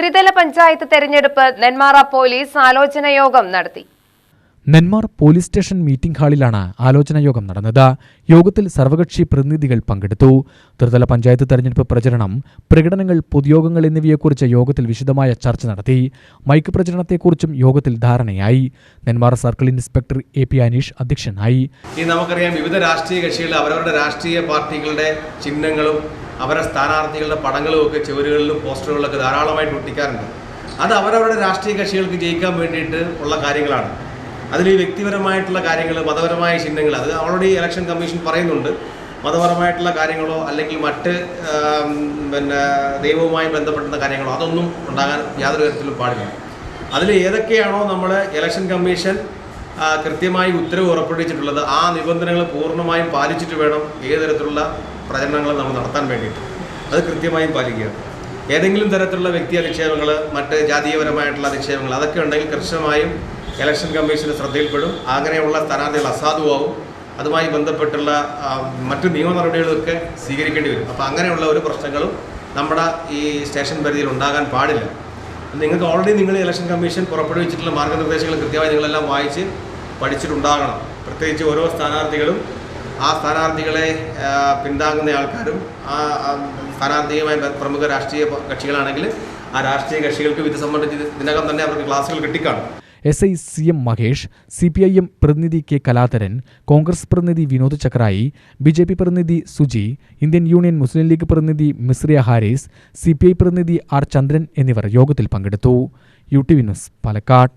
ത്രിതല പഞ്ചായത്ത് തെരഞ്ഞെടുപ്പ് നെന്മാറ പോലീസ് ആലോചന യോഗം നടത്തി. നെന്മാർ പോലീസ് സ്റ്റേഷൻ മീറ്റിംഗ് ഹാളിലാണ് ആലോചന യോഗം നടന്നത്. യോഗത്തിൽ സർവകക്ഷി പ്രതിനിധികൾ പങ്കെടുത്തു. ത്രിതല പഞ്ചായത്ത് തെരഞ്ഞെടുപ്പ് പ്രചരണം പ്രകടനങ്ങൾ പൊതുയോഗങ്ങൾ എന്നിവയെക്കുറിച്ച് യോഗത്തിൽ വിശദമായ ചർച്ച നടത്തി. മൈക്ക് പ്രചരണത്തെക്കുറിച്ചും യോഗത്തിൽ ധാരണയായി. Nenmara circle inspector A P Aneesh അധ്യക്ഷനായി. നമുക്കറിയാം വിവിധ രാഷ്ട്രീയ കക്ഷികൾ അവരവരുടെ രാഷ്ട്രീയ പാർട്ടികളുടെ ചിഹ്നങ്ങളും അവരുടെ സ്ഥാനാർത്ഥികളുടെ പടങ്ങളും ഒക്കെ ചുവരുകളിലും പോസ്റ്ററുകളിലൊക്കെ ധാരാളമായിട്ട് ഒട്ടിക്കാറുണ്ട്. അത് അവരവരുടെ രാഷ്ട്രീയ കക്ഷികൾക്ക് ജയിക്കാൻ വേണ്ടിയിട്ട് ഉള്ള കാര്യങ്ങളാണ്. അതിൽ ഈ വ്യക്തിപരമായിട്ടുള്ള കാര്യങ്ങൾ മതപരമായ ചിഹ്നങ്ങൾ അത് ഓൾറെഡി ഇലക്ഷൻ കമ്മീഷൻ പറയുന്നുണ്ട്. മതപരമായിട്ടുള്ള കാര്യങ്ങളോ അല്ലെങ്കിൽ മറ്റ് പിന്നെ ദൈവവുമായി ബന്ധപ്പെടുന്ന കാര്യങ്ങളോ അതൊന്നും ഉണ്ടാകാൻ യാതൊരു തരത്തിലും പാടില്ല. അതിൽ ഏതൊക്കെയാണോ നമ്മൾ ഇലക്ഷൻ കമ്മീഷൻ കൃത്യമായി ഉത്തരവ് ഉറപ്പെടുവിച്ചിട്ടുള്ളത് ആ നിബന്ധനകൾ പൂർണമായും പാലിച്ചിട്ട് വേണം ഏത് തരത്തിലുള്ള പ്രചരണങ്ങൾ നമ്മൾ നടത്താൻ വേണ്ടിയിട്ട്. അത് കൃത്യമായും പാലിക്കുക. ഏതെങ്കിലും തരത്തിലുള്ള വ്യക്തി അധിക്ഷേപങ്ങൾ മറ്റ് ജാതീയപരമായിട്ടുള്ള അധിക്ഷേപങ്ങൾ അതൊക്കെ ഉണ്ടെങ്കിൽ കൃത്യമായും ഇലക്ഷൻ കമ്മീഷന് ശ്രദ്ധയിൽപ്പെടും. അങ്ങനെയുള്ള സ്ഥാനാർത്ഥികൾ അസാധുവാകും അതുമായി ബന്ധപ്പെട്ടുള്ള മറ്റ് നിയമ നടപടികളൊക്കെ സ്വീകരിക്കേണ്ടി വരും. അപ്പോൾ അങ്ങനെയുള്ള ഒരു പ്രശ്നങ്ങളും നമ്മുടെ ഈ സ്റ്റേഷൻ പരിധിയിൽ ഉണ്ടാകാൻ പാടില്ല. നിങ്ങൾക്ക് ഓൾറെഡി നിങ്ങൾ ഇലക്ഷൻ കമ്മീഷൻ പുറപ്പെടുവിച്ചിട്ടുള്ള മാർഗനിർദ്ദേശങ്ങൾ കൃത്യമായി നിങ്ങളെല്ലാം വായിച്ച് പഠിച്ചിട്ടുണ്ടാകണം. പ്രത്യേകിച്ച് ഓരോ സ്ഥാനാർത്ഥികളും ആ സ്ഥാനാർത്ഥികളെ പിന്താങ്ങുന്ന ആൾക്കാരും ആ സ്ഥാനാർത്ഥിയുമായി പ്രമുഖ രാഷ്ട്രീയ കക്ഷികളാണെങ്കിൽ ആ രാഷ്ട്രീയ കക്ഷികൾക്ക് ഇത് സംബന്ധിച്ച് ഇതിനകം തന്നെ അവർക്ക് ക്ലാസ്സുകൾ കിട്ടിക്കാണും. S I C M Mahesh C P I M പ്രതിനിധി കെ കലാധരൻ കോൺഗ്രസ് പ്രതിനിധി Vinod Chakrayi B J P പ്രതിനിധി Suji Indian Union Muslim League പ്രതിനിധി Misriya Haris C P I പ്രതിനിധി ആർ ചന്ദ്രൻ എന്നിവർ യോഗത്തിൽ പങ്കെടുത്തു. U T V news Palakkad.